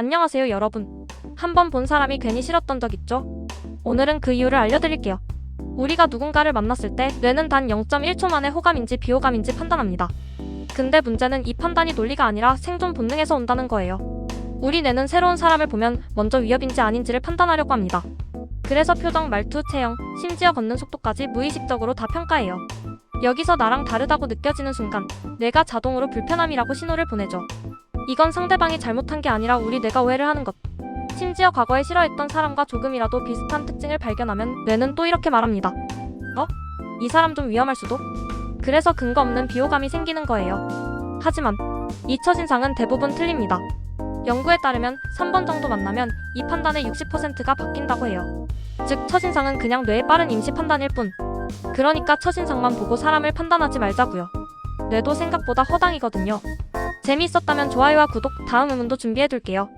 안녕하세요, 여러분. 한번 본 사람이 괜히 싫었던 적 있죠? 오늘은 그 이유를 알려드릴게요. 우리가 누군가를 만났을 때 뇌는 단 0.1초 만에 호감인지 비호감인지 판단합니다. 근데 문제는 이 판단이 논리가 아니라 생존 본능에서 온다는 거예요. 우리 뇌는 새로운 사람을 보면 먼저 위협인지 아닌지를 판단하려고 합니다. 그래서 표정, 말투, 체형, 심지어 걷는 속도까지 무의식적으로 다 평가해요. 여기서 나랑 다르다고 느껴지는 순간 뇌가 자동으로 불편함이라고 신호를 보내죠. 이건 상대방이 잘못한 게 아니라 우리 뇌가 오해를 하는 것. 심지어 과거에 싫어했던 사람과 조금이라도 비슷한 특징을 발견하면 뇌는 또 이렇게 말합니다. 어? 이 사람 좀 위험할 수도? 그래서 근거 없는 비호감이 생기는 거예요. 하지만 이 첫인상은 대부분 틀립니다. 연구에 따르면 3번 정도 만나면 이 판단의 60%가 바뀐다고 해요. 즉, 첫인상은 그냥 뇌의 빠른 임시 판단일 뿐. 그러니까 첫인상만 보고 사람을 판단하지 말자고요. 뇌도 생각보다 허당이거든요. 재미있었다면 좋아요와 구독, 다음 의문도 준비해둘게요.